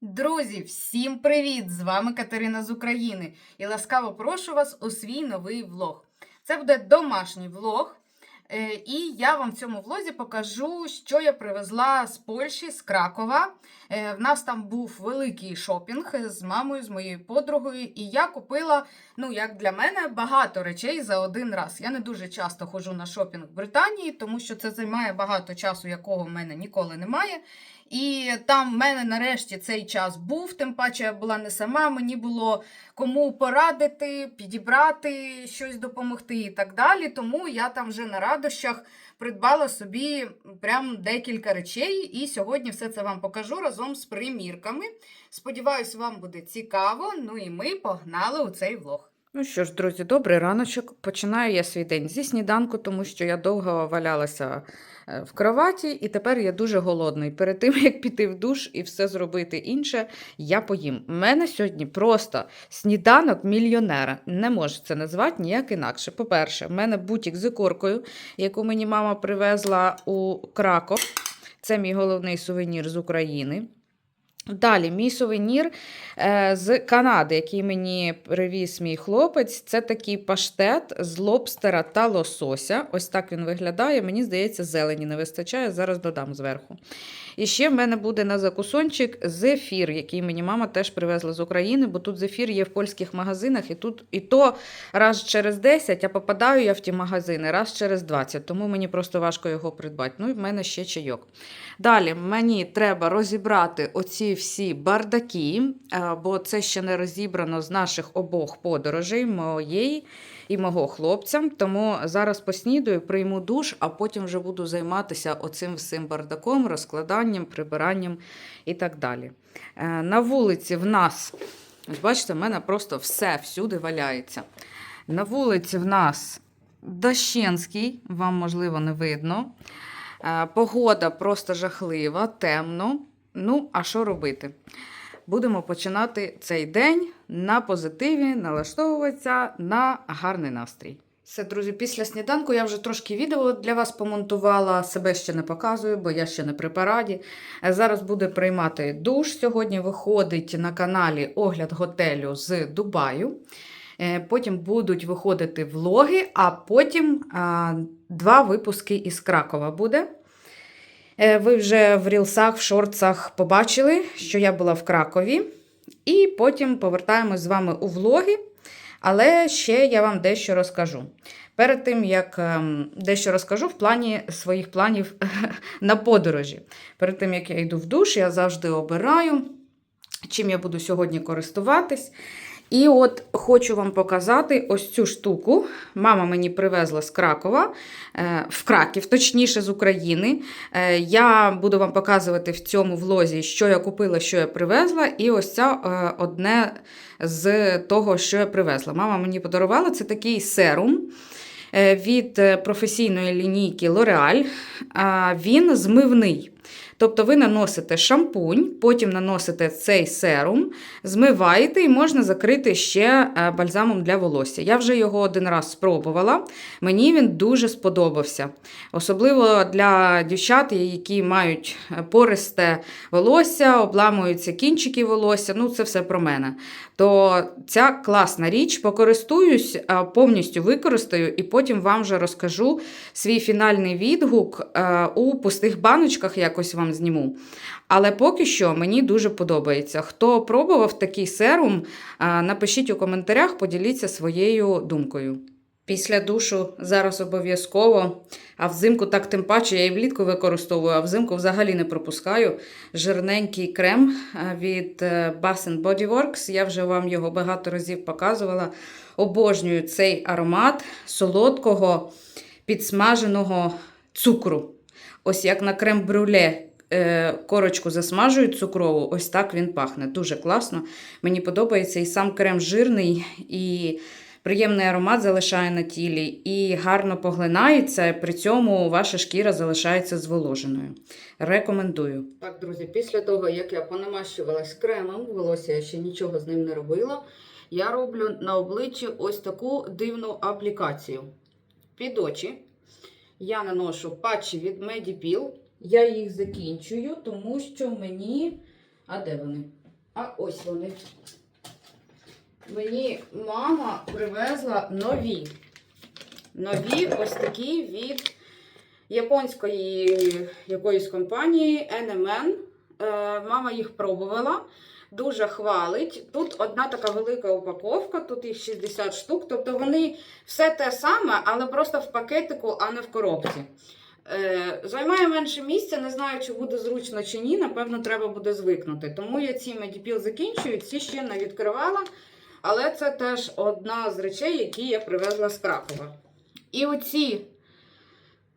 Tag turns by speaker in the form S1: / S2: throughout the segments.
S1: Друзі, всім привіт! З вами Катерина з України і ласкаво прошу вас у свій новий влог. Це буде домашній влог, е, і я вам в цьому влозі покажу, що я привезла з Польщі, з Кракова. Е, В нас там був великий шопінг з мамою, з моєю подругою, і я купила, ну як для мене, багато речей за один раз. Я не дуже часто ходжу на шопінг в Британії, тому що це займає багато часу, якого в мене ніколи немає. І там в мене нарешті цей час був, тим паче я була не сама, мені було кому порадити, підібрати щось допомогти і так далі. Тому я там вже на радощах придбала собі прям декілька речей, і сьогодні все це вам покажу разом з примірками. Сподіваюсь, вам буде цікаво. Ну і ми погнали у цей влог.
S2: Ну що ж, друзі, добрий раночок. Починаю я свій день зі сніданку, тому що я довго валялася е, в кроваті, і тепер я дуже голодний. Перед тим, як піти в душ і все зробити інше, я поїм. У мене сьогодні просто сніданок мільйонера. Не можу це назвати ніяк інакше. По-перше, в мене бутік з ікоркою, яку мені мама привезла у Краков. Це мій головний сувенір з України. Далі, мій сувенір е, з Канади, який мені привіз мій хлопець, це такий паштет з лобстера та лосося. Ось так він виглядає. Мені здається, зелені не вистачає. Зараз додам зверху. І ще в мене буде на закусончик зефір, який мені мама теж привезла з України, бо тут зефір є в польських магазинах, і тут і то раз через 10, а попадаю я в ті магазини раз через 20, тому мені просто важко його придбати. Ну і в мене ще чайок. Далі мені треба розібрати оці всі бардаки, е, бо це ще не розібрано з наших обох подорожей, моєї і мого хлопця. Тому зараз поснідаю, прийму душ, а потім вже буду займатися оцим всім бардаком, розкладанням, прибиранням і так далі. Е, На вулиці в нас, ось бачите, в мене просто все всюди валяється. На вулиці в нас Дащенський, вам можливо не видно. Е, Погода просто жахлива, темно. Ну, а що робити? Будемо починати цей день на позитиві, налаштовуватися на гарний настрій. Все, друзі, після сніданку я вже трошки відео для вас помонтувала. Себе ще не показую, бо я ще не при параді. Е, Зараз буде приймати душ. Сьогодні виходить на каналі огляд готелю з Дубаю. Е, Потім будуть виходити влоги, а потім а, два випуски із Кракова буде. Е, Ви вже в рілсах, в шортсах побачили, що я була в Кракові. І потім повертаємось з вами у влоги. Але ще я вам дещо розкажу. Перед тим, як ем, дещо розкажу в плані своїх планів на подорожі. Перед тим, як я йду в душ, я завжди обираю, чим я буду сьогодні користуватись. І от хочу вам показати ось цю штуку. Мама мені привезла з Кракова, е, в Краків, точніше з України. Е, Я буду вам показувати в цьому влозі, що я купила, що я привезла. І ось це е, одне з того, що я привезла. Мама мені подарувала це такий серум від професійної лінійки L'Oreal. Він змивний. Тобто ви наносите шампунь, потім наносите цей серум, змиваєте і можна закрити ще е, бальзамом для волосся. Я вже його один раз спробувала. Мені він дуже сподобався. Особливо для дівчат, які мають е, пористе волосся, обламуються кінчики волосся. Ну, це все про мене. То ця класна річ, покористуюсь, е, повністю використаю, і потім вам вже розкажу свій фінальний відгук у пустих баночках, якось вам зніму. Але поки що мені дуже подобається. Хто пробував такий серум, е, напишіть у коментарях, поділіться своєю думкою. Після душу зараз обов'язково, а взимку так тим паче я і влітку використовую, а взимку взагалі не пропускаю. Жирненький крем е, від е, Bath Body Works. Я вже вам його багато разів показувала. Обожнюю цей аромат солодкого підсмаженого цукру. Ось як на крем-брюле е, корочку засмажують цукрову, ось так він пахне. Дуже класно. Мені подобається і сам крем жирний, і приємний аромат залишає на тілі, і гарно поглинається. При цьому ваша шкіра залишається зволоженою. Рекомендую. Так, друзі, після того, як я понамащувалась кремом, волосся я ще нічого з ним не робила. Я роблю на обличчі ось таку дивну аплікацію. Під очі я наношу патчі від Medipil. Я їх закінчую, тому що мені. А де вони? А ось вони. Мені мама привезла нові. Нові ось такі від японської якоїсь компанії NMN. Е, мама їх пробувала. Дуже хвалить. Тут одна така велика упаковка, тут їх 60 штук. Тобто вони все те саме, але просто в пакетику, а не в коробці. Е, займає менше місця, не знаю, чи буде зручно чи ні. Напевно, треба буде звикнути. Тому я ці медіпіл закінчую, ці ще не відкривала. Але це теж одна з речей, які я привезла з Кракова. І оці,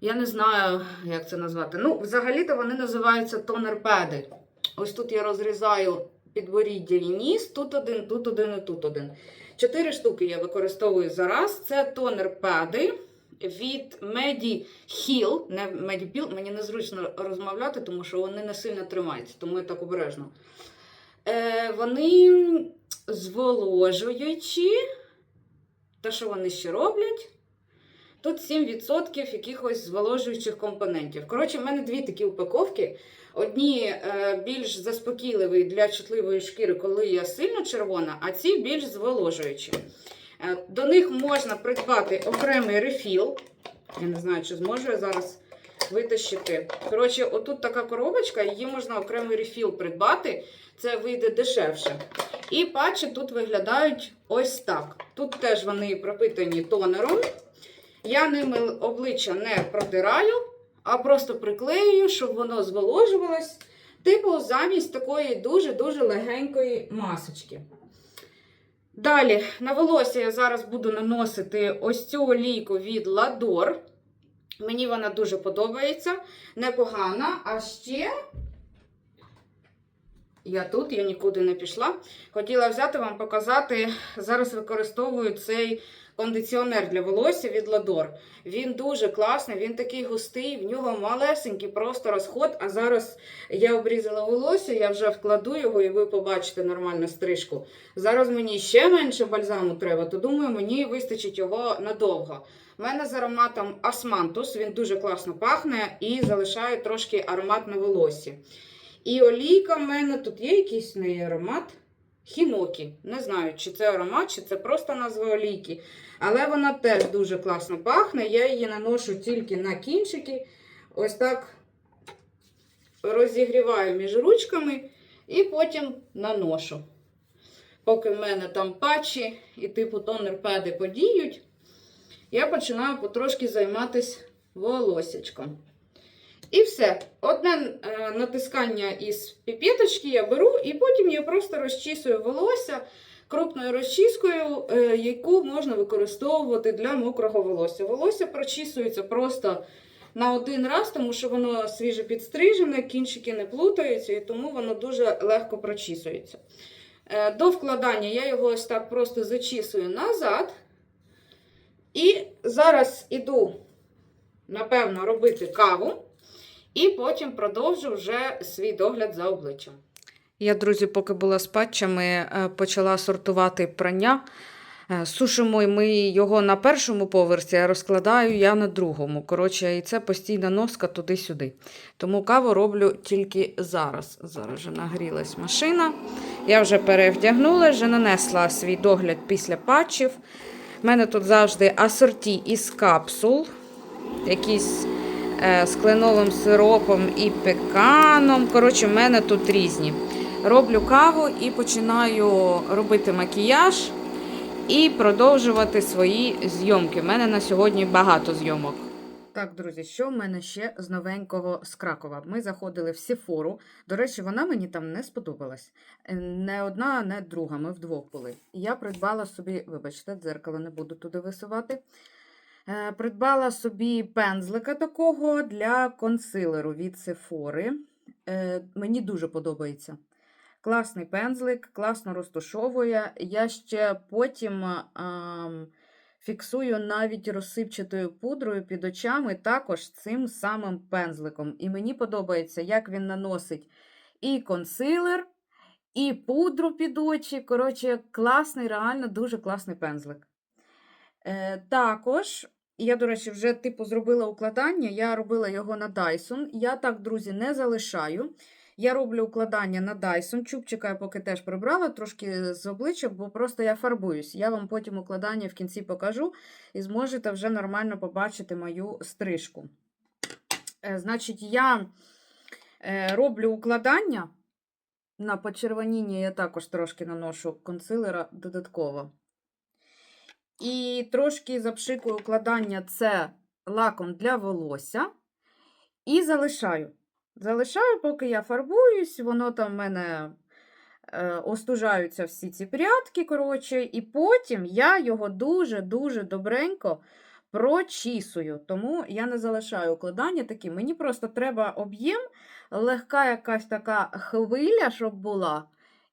S2: я не знаю, як це назвати. Ну, взагалі-то вони називаються тонер-педи. Ось тут я розрізаю підборіддя і ніс, тут один, тут один і тут один. Чотири штуки я використовую зараз. Це тонер-педи від Medi Heal, не Medipil. Мені незручно розмовляти, тому що вони не сильно тримаються, тому я так обережно. Е, вони зволожуючі. Те, що вони ще роблять. Тут 7% якихось зволожуючих компонентів. Коротше, в мене дві такі упаковки. Одні е, більш заспокійливі для чутливої шкіри, коли я сильно червона, а ці більш зволожуючі. Е, до них можна придбати окремий рефіл. Я не знаю, чи зможу я зараз витащити. Коротше, отут така коробочка, її можна окремий рефіл придбати. Це вийде дешевше. І патчі тут виглядають ось так. Тут теж вони пропитані тонером. Я ними обличчя не протираю, а просто приклеюю, щоб воно зволожувалось. Типу, замість такої дуже-дуже легенької масочки. Далі, на волосся я зараз буду наносити ось цю олійку від Ладор. Мені вона дуже подобається, непогана. А ще я тут, я нікуди не пішла. Хотіла взяти вам показати. Зараз використовую цей кондиціонер для волосся від Lador. Він дуже класний, він такий густий, в нього малесенький просто розход. А зараз я обрізала волосся, я вже вкладу його, і ви побачите нормальну стрижку. Зараз мені ще менше бальзаму треба, то думаю, мені вистачить його надовго. У мене з ароматом Османтус, він дуже класно пахне і залишає трошки аромат на волоссі. І олійка в мене тут є якийсь неї аромат. Хінокі. Не знаю, чи це аромат, чи це просто назва олійки. Але вона теж дуже класно пахне. Я її наношу тільки на кінчики. Ось так розігріваю між ручками і потім наношу. Поки в мене там патчі і типу тонер-педи подіють, я починаю потрошки займатися волосячком. І все. Одне е, натискання із піпеточки я беру, і потім я просто розчісую волосся крупною розчіскою, е, яку можна використовувати для мокрого волосся. Волосся прочісується просто на один раз, тому що воно свіже підстрижене, кінчики не плутаються, і тому воно дуже легко прочісується. Е, До вкладання я його ось так просто зачісую назад. І зараз іду, напевно, робити каву. І потім продовжу вже свій догляд за обличчям. Я, друзі, поки була з патчами, е, почала сортувати прання. Е, Сушимо ми його на першому поверсі, а розкладаю я на другому. Коротше, і це постійна носка туди-сюди. Тому каву роблю тільки зараз. Зараз вже нагрілась машина. Я вже перевдягнула, вже нанесла свій догляд після патчів. У мене тут завжди асорті із капсул. Якісь з кленовим сиропом і пеканом. Коротше, в мене тут різні. Роблю каву і починаю робити макіяж і продовжувати свої зйомки. У мене на сьогодні багато зйомок. Так, друзі, що в мене ще з новенького з Кракова? Ми заходили в Сефору. До речі, вона мені там не сподобалась. Е, Не одна, не друга. Ми вдвох були. Я придбала собі, вибачте, дзеркало не буду туди висувати. Е, Придбала собі пензлика такого для консилеру від Сефори. Е, Мені дуже подобається. Класний пензлик, класно розташовує. Я ще потім ам, фіксую навіть розсипчатою пудрою під очами, також цим самим пензликом. І мені подобається, як він наносить і консилер, і пудру під очі. Коротше, класний, реально дуже класний пензлик. Е, також, я, до речі, вже типу зробила укладання, я робила його на Dyson. Я так, друзі, не залишаю. Я роблю укладання на Dyson. Чубчика я поки теж прибрала трошки з обличчя, бо просто я фарбуюсь. Я вам потім укладання в кінці покажу і зможете вже нормально побачити мою стрижку. Е, Значить, я е, роблю укладання. На почервоніння я також трошки наношу консилера додатково. І трошки запшикую укладання це лаком для волосся. І залишаю. Залишаю, поки я фарбуюсь, воно там в мене е, остужаються всі ці прядки, коротше, і потім я його дуже-дуже добренько прочісую. Тому я не залишаю укладання таким. Мені просто треба об'єм, легка якась така хвиля, щоб була.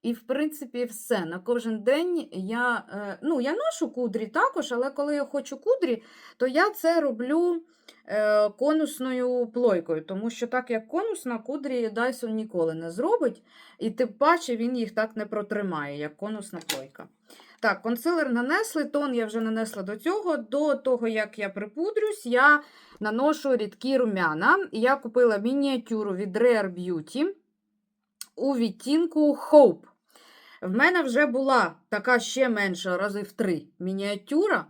S2: І, в принципі, все. На кожен день я, е, ну, я ношу кудрі також, але коли я хочу кудрі, то я це роблю е, конусною плойкою, тому що так як конусна, кудрі Dyson ніколи не зробить, і тим паче він їх так не протримає, як конусна плойка. Так, консилер нанесли, тон я вже нанесла до цього. До того, як я припудрюсь, я наношу рідкі рум'яна. Я купила мініатюру від Rare Beauty у відтінку Hope. В мене вже була така ще менша рази в три мініатюра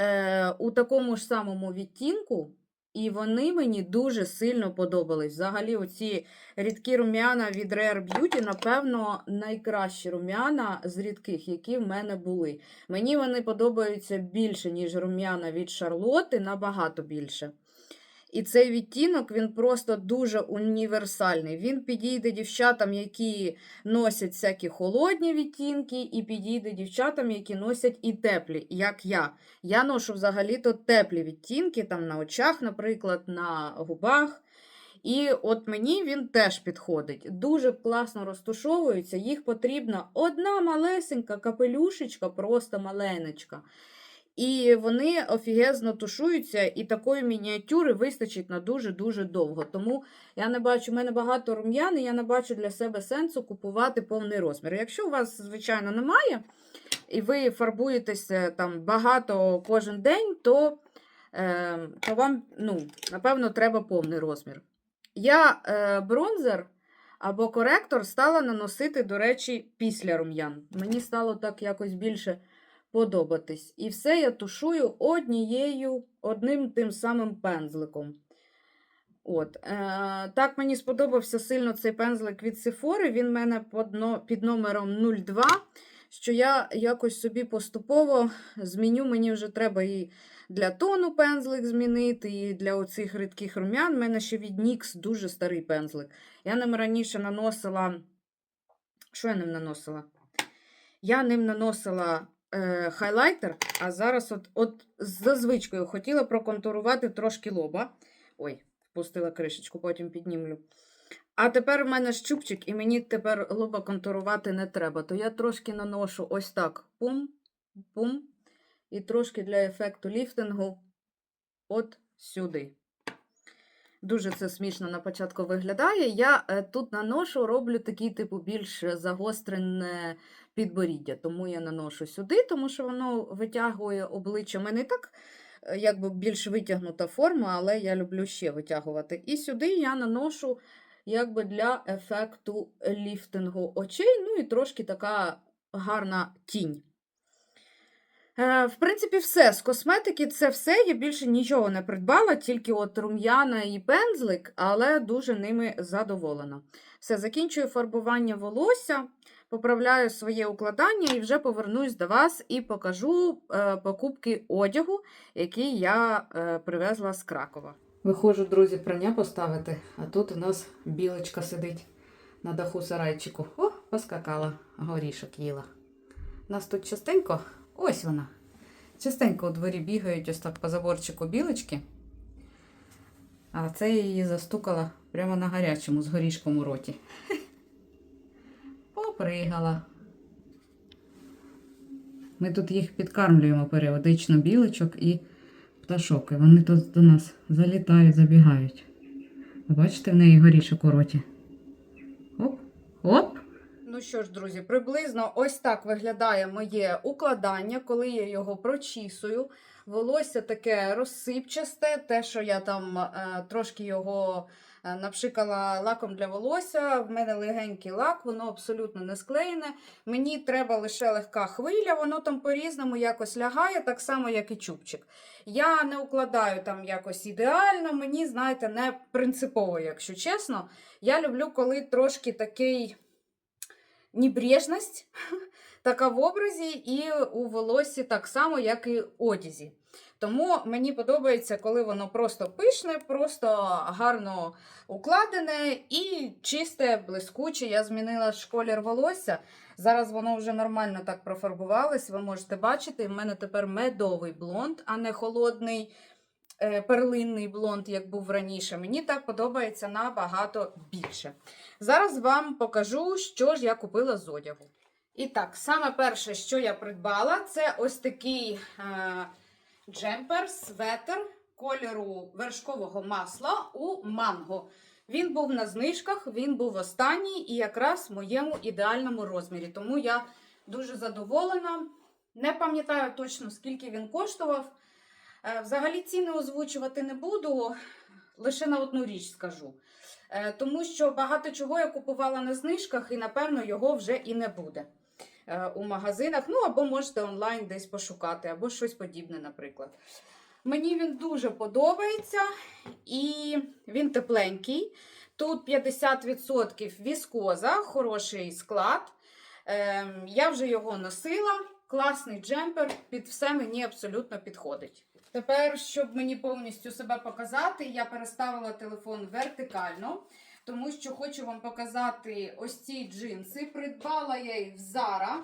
S2: е, у такому ж самому відтінку, і вони мені дуже сильно подобались. Взагалі, оці рідкі рум'яна від Rare Beauty, напевно, найкращі рум'яна з рідких, які в мене були. Мені вони подобаються більше, ніж рум'яна від Шарлоти, набагато більше. І цей відтінок він просто дуже універсальний. Він підійде дівчатам, які носять всякі холодні відтінки, і підійде дівчатам, які носять і теплі, як я. Я ношу взагалі-то теплі відтінки, там на очах, наприклад, на губах. І от мені він теж підходить. Дуже класно розтушовується. Їх потрібна одна малесенька капелюшечка, просто маленечка. І вони офігезно тушуються, і такої мініатюри вистачить на дуже-дуже довго. Тому я не бачу, в мене багато рум'ян, і я не бачу для себе сенсу купувати повний розмір. Якщо у вас, звичайно, немає, і ви фарбуєтеся там багато кожен день, то, е, то вам, ну, напевно, треба повний розмір. Я е, бронзер або коректор стала наносити, до речі, після рум'ян. Мені стало так якось більше подобатись. І все я тушую однією, одним тим самим пензликом. От. Е, так мені сподобався сильно цей пензлик від Sephora. Він в мене під, но- під номером 02. Що я якось собі поступово зміню, мені вже треба і для тону пензлик змінити, і для оцих рідких рум'ян. У мене ще від NYX дуже старий пензлик. Я ним раніше наносила. Що я ним наносила? Я ним наносила е, хайлайтер, а зараз от, от за звичкою хотіла проконтурувати трошки лоба. Ой, впустила кришечку, потім піднімлю. А тепер в мене щупчик, і мені тепер лоба контурувати не треба. То я трошки наношу ось так. Пум, пум. І трошки для ефекту ліфтингу от сюди. Дуже це смішно на початку виглядає. Я е, тут наношу, роблю такий, типу, більш загострене підборіддя. Тому я наношу сюди, тому що воно витягує обличчя. У мене так е, якби більш витягнута форма, але я люблю ще витягувати. І сюди я наношу якби для ефекту ліфтингу очей, ну і трошки така гарна тінь. Е, В принципі, все. З косметики це все. Я більше нічого не придбала, тільки от рум'яна і пензлик, але дуже ними задоволена. Все, закінчую фарбування волосся, поправляю своє укладання і вже повернусь до вас і покажу е, покупки одягу, який я е, привезла з Кракова. Виходжу, друзі, прання поставити, а тут у нас білочка сидить на даху сарайчику. О, поскакала, горішок їла. Нас тут частенько, ось вона. Частенько у дворі бігають ось так по заборчику білочки. А це я її застукала прямо на гарячому з горішком у роті. Попригала. Ми тут їх підкармлюємо періодично білочок і пташок. І вони тут до нас залітають, забігають. Бачите, в неї горішок у роті. Оп, оп. Ну що ж, друзі, приблизно ось так виглядає моє укладання, коли я його прочісую. Волосся таке розсипчасте, те, що я там е, трошки його напшикала лаком для волосся. В мене легенький лак, воно абсолютно не склеєне. Мені треба лише легка хвиля, воно там по-різному якось лягає, так само, як і чубчик. Я не укладаю там якось ідеально, мені, знаєте, не принципово, якщо чесно. Я люблю, коли трошки такий небрежність, така в образі, і у волосі так само, як і одязі. Тому мені подобається, коли воно просто пишне, просто гарно укладене і чисте, блискуче. Я змінила колір волосся. Зараз воно вже нормально так профарбувалось. Ви можете бачити, в мене тепер медовий блонд, а не холодний е, перлинний блонд, як був раніше. Мені так подобається набагато більше. Зараз вам покажу, що ж я купила з одягу. І так, саме перше, що я придбала, це ось такий е, джемпер, светр кольору вершкового масла у манго. Він був на знижках, він був останній і якраз в моєму ідеальному розмірі. Тому я дуже задоволена. Не пам'ятаю точно, скільки він коштував. Е, Взагалі ціни озвучувати не буду, лише на одну річ скажу. Е, Тому що багато чого я купувала на знижках, і напевно його вже і не буде у магазинах. Ну або можете онлайн десь пошукати, або щось подібне, наприклад. Мені він дуже подобається і він тепленький. Тут 50% віскоза, хороший склад. Ем, я вже його носила. Класний джемпер, під все мені абсолютно підходить. Тепер, щоб мені повністю себе показати, я переставила телефон вертикально, тому що хочу вам показати ось ці джинси. Придбала я їх в Zara.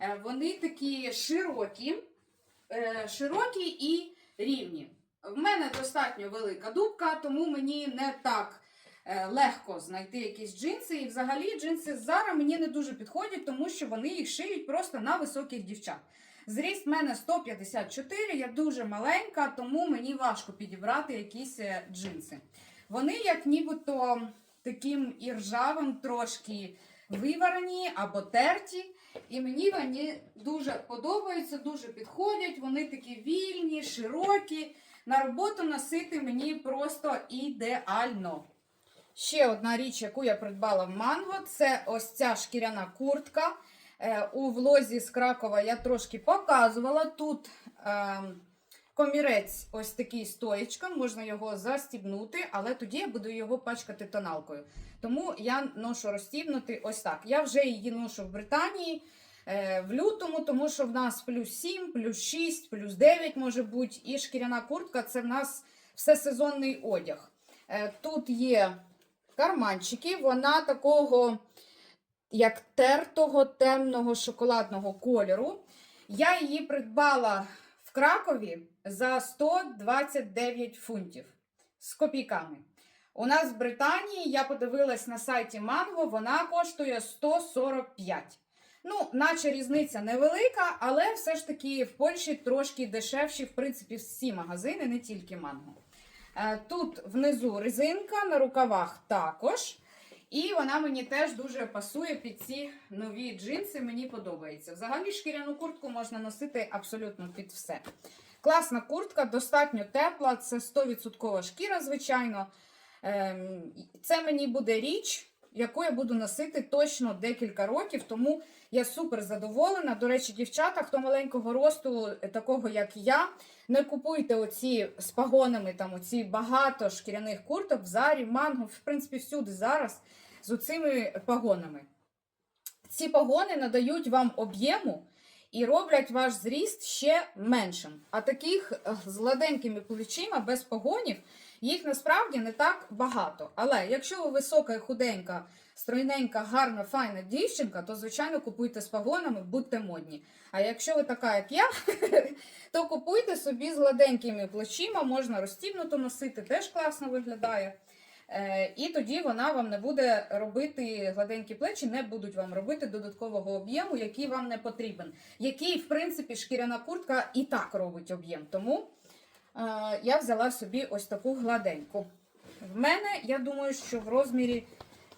S2: Е, Вони такі широкі, е, широкі і рівні. В мене достатньо велика дубка, тому мені не так е, легко знайти якісь джинси. І взагалі джинси з Zara мені не дуже підходять, тому що вони їх шиють просто на високих дівчат. Зріст в мене 154, я дуже маленька, тому мені важко підібрати якісь джинси. Вони як нібито таким іржавим трошки виварені або терті. І мені вони дуже подобаються, дуже підходять. Вони такі вільні, широкі. На роботу носити мені просто ідеально. Ще одна річ, яку я придбала в манго, це ось ця шкіряна куртка. Е, У влозі з Кракова я трошки показувала. Тут е, комірець ось такий стоєчка, можна його застібнути, але тоді я буду його пачкати тоналкою. Тому я ношу розстібнути ось так. Я вже її ношу в Британії е, в лютому, тому що в нас плюс 7, плюс 6, плюс 9 може бути. І шкіряна куртка це в нас всесезонний одяг. Е, Тут є карманчики, вона такого як тертого темного шоколадного кольору. Я її придбала в Кракові за 129 фунтів з копійками. У нас в Британії я подивилась на сайті Манго, вона коштує 145. Ну, наче різниця невелика, але все ж таки в Польщі трошки дешевші, в принципі, всі магазини, не тільки Манго. Е, Тут внизу резинка, на рукавах також. І вона мені теж дуже пасує під ці нові джинси, мені подобається. Взагалі шкіряну куртку можна носити абсолютно під все. Класна куртка, достатньо тепла, це 100% шкіра, звичайно. Ем, Це мені буде річ, яку я буду носити точно декілька років, тому я супер задоволена. До речі, дівчата, хто маленького росту, е, такого як я, не купуйте оці з пагонами, там оці багато шкіряних курток в зарі, манго, в принципі, всюди зараз з оцими пагонами. Ці пагони надають вам об'єму і роблять ваш зріст ще меншим. А таких е, з гладенькими плечима без погонів їх насправді не так багато. Але якщо ви висока і худенька, стройненька, гарна, файна дівчинка, то звичайно купуйте з пагонами, будьте модні. А якщо ви така, як я, то купуйте собі з гладенькими плечима, можна розстібнуто носити, теж класно виглядає. Е, І тоді вона вам не буде робити гладенькі плечі, не будуть вам робити додаткового об'єму, який вам не потрібен. Який, в принципі, шкіряна куртка і так робить об'єм. Тому е, я взяла собі ось таку гладеньку. В мене, я думаю, що в розмірі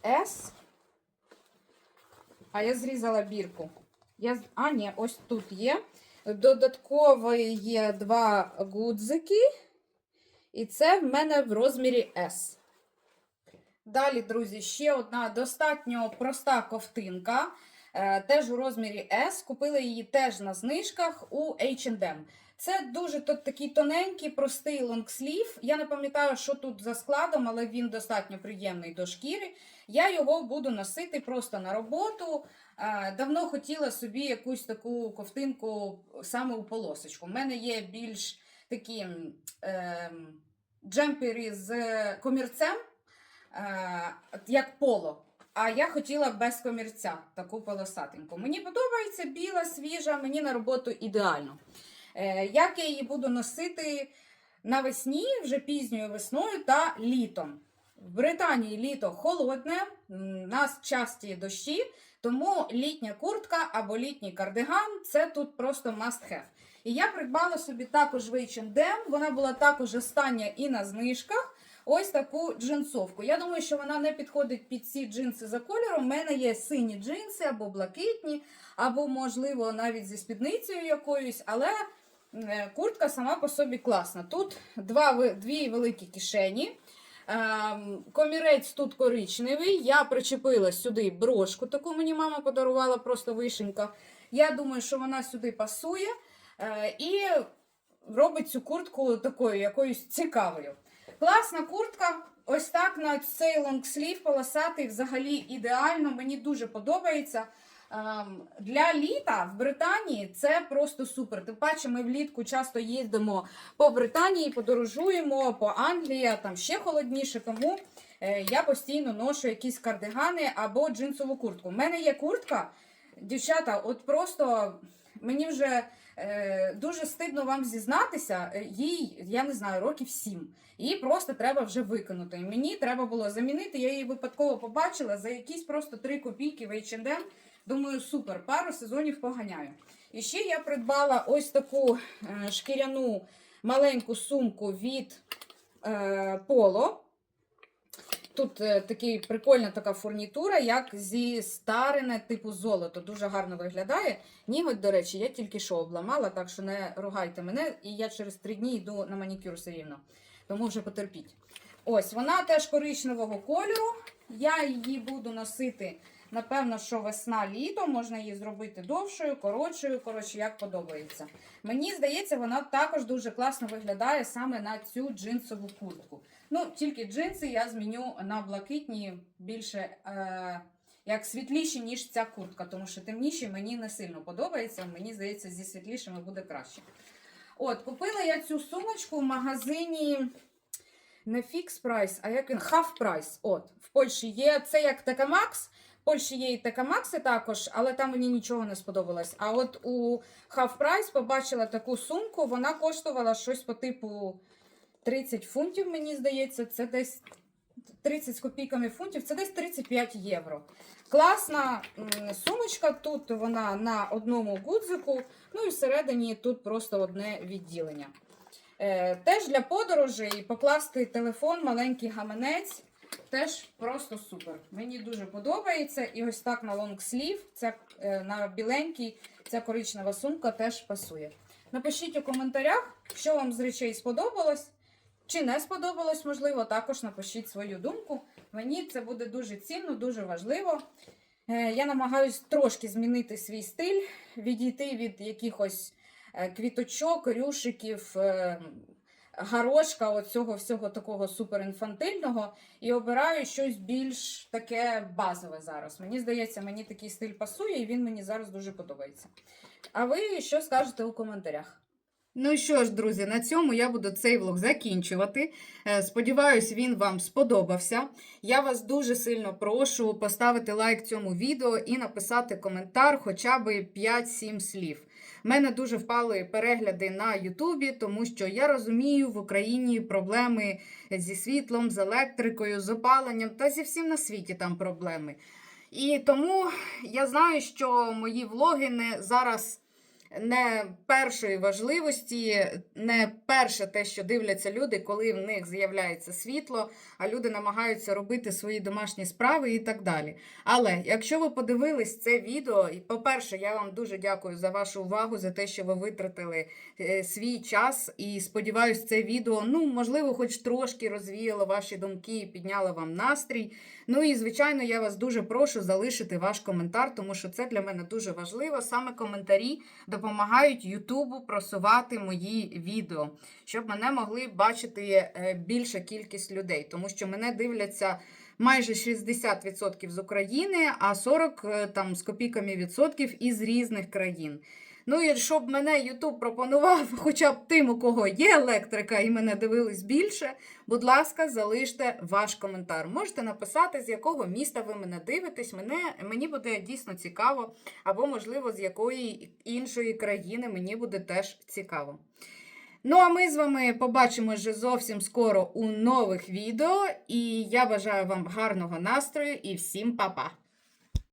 S2: S. А я зрізала бірку. Я... А, ні, ось тут є. Додатково є два гудзики. І це в мене в розмірі S. Далі, друзі, ще одна достатньо проста ковтинка. е, Теж у розмірі S. Купила її теж на знижках у H&M. Це дуже такий тоненький, простий лонгслів. Я не пам'ятаю, що тут за складом, але він достатньо приємний до шкіри. Я його буду носити просто на роботу. Е, Давно хотіла собі якусь таку ковтинку саме у полосочку. У мене є більш такі ем, джемпери з комірцем, е, як поло. А я хотіла без комірця таку полосатеньку. Мені подобається біла, свіжа, мені на роботу ідеально. Е, як я її буду носити навесні, вже пізньою весною та літом. В Британії літо холодне, у нас часті дощі, тому літня куртка або літній кардиган це тут просто must have. І я придбала собі також H&M, вона була також остання і на знижках. Ось таку джинсовку. Я думаю, що вона не підходить під ці джинси за кольором. У мене є сині джинси або блакитні, або, можливо, навіть зі спідницею якоюсь, але е, куртка сама по собі класна. Тут два, дві великі кишені. Ем, Комірець тут коричневий. Я причепила сюди брошку, таку мені мама подарувала, просто вишенька. Я думаю, що вона сюди пасує е, і робить цю куртку такою якоюсь цікавою. Класна куртка. Ось так на цей лонгслів полосатий взагалі ідеально. Мені дуже подобається. Ем, Для літа в Британії це просто супер. Тим паче, ми влітку часто їздимо по Британії, подорожуємо по Англії, там ще холодніше. Тому е, я постійно ношу якісь кардигани або джинсову куртку. У мене є куртка, дівчата, от просто мені вже е, дуже стидно вам зізнатися. е, Їй, я не знаю, років сім. Її просто треба вже викинути. Мені треба було замінити. Я її випадково побачила за якісь просто 3 копійки в H&M. Думаю, супер, пару сезонів поганяю. І ще я придбала ось таку е, шкіряну маленьку сумку від е, Polo. Тут е, такий прикольна така фурнітура, як зі старине типу золото. Дуже гарно виглядає. Ніготь, до речі, я тільки що обламала, так що не ругайте мене, і я через три дні йду на манікюр все рівно. Тому вже потерпіть. Ось, вона теж коричневого кольору. Я її буду носити, напевно, що весна-літо. Можна її зробити довшою, коротшою, коротше, як подобається. Мені здається, вона також дуже класно виглядає саме на цю джинсову куртку. Ну, тільки джинси я зміню на блакитні більше е, як світліші, ніж ця куртка, тому що темніші мені не сильно подобається. Мені здається, зі світлішими буде краще. От, купила я цю сумочку в магазині не фікс прайс, а як він half прайс. От, в Польщі є це як Текамакс. Польщі є і Текамакси також, але там мені нічого не сподобалось. А от у half прайс побачила таку сумку, вона коштувала щось по типу 30 фунтів, мені здається, це десь 30 з копійками фунтів, це десь 35 євро. Класна сумочка, тут вона на одному гудзику, ну і всередині тут просто одне відділення. Е, теж для подорожей покласти телефон, маленький гаманець. Теж просто супер. Мені дуже подобається. І ось так на лонгслів, ця, е, на біленький, ця коричнева сумка теж пасує. Напишіть у коментарях, що вам з речей сподобалось. Чи не сподобалось, можливо, також напишіть свою думку. Мені це буде дуже цінно, дуже важливо. Е, Я намагаюсь трошки змінити свій стиль, відійти від якихось е, квіточок, рюшиків, горошка, оцього всього такого суперінфантильного, і обираю щось більш таке базове зараз. Мені здається, мені такий стиль пасує, і він мені зараз дуже подобається. А ви що скажете у коментарях?
S1: Ну що ж, друзі, на цьому я буду цей влог закінчувати. Е, Сподіваюсь, він вам сподобався. Я вас дуже сильно прошу поставити лайк цьому відео і написати коментар хоча б 5-7 слів. У мене дуже впали перегляди на Ютубі, тому що я розумію, в Україні проблеми зі світлом, з електрикою, з опаленням та зі всім на світі там проблеми. І тому я знаю, що мої влоги не зараз не першої важливості, не перше те, що дивляться люди, коли в них з'являється світло, а люди намагаються робити свої домашні справи і так далі. Але якщо ви подивились це відео, і по-перше, я вам дуже дякую за вашу увагу, за те, що ви витратили е, свій час. І сподіваюсь, це відео, ну, можливо, хоч трошки розвіяло ваші думки і підняло вам настрій. Ну і звичайно, я вас дуже прошу залишити ваш коментар, тому що це для мене дуже важливо. Саме коментарі допомагають Ютубу просувати мої відео, щоб мене могли бачити е, більша кількість людей, тому що мене дивляться. Майже 60% з України, а 40 е, там з копійками відсотків із різних країн. Ну і щоб мене Ютуб пропонував, хоча б тим, у кого є електрика, і мене дивились більше. Будь ласка, залиште ваш коментар. Можете написати, з якого міста ви мене дивитесь. Мене, мені буде дійсно цікаво, або, можливо, з якої іншої країни мені буде теж цікаво. Ну, а ми з вами побачимо вже зовсім скоро у нових відео. І я бажаю вам гарного настрою і всім па-па!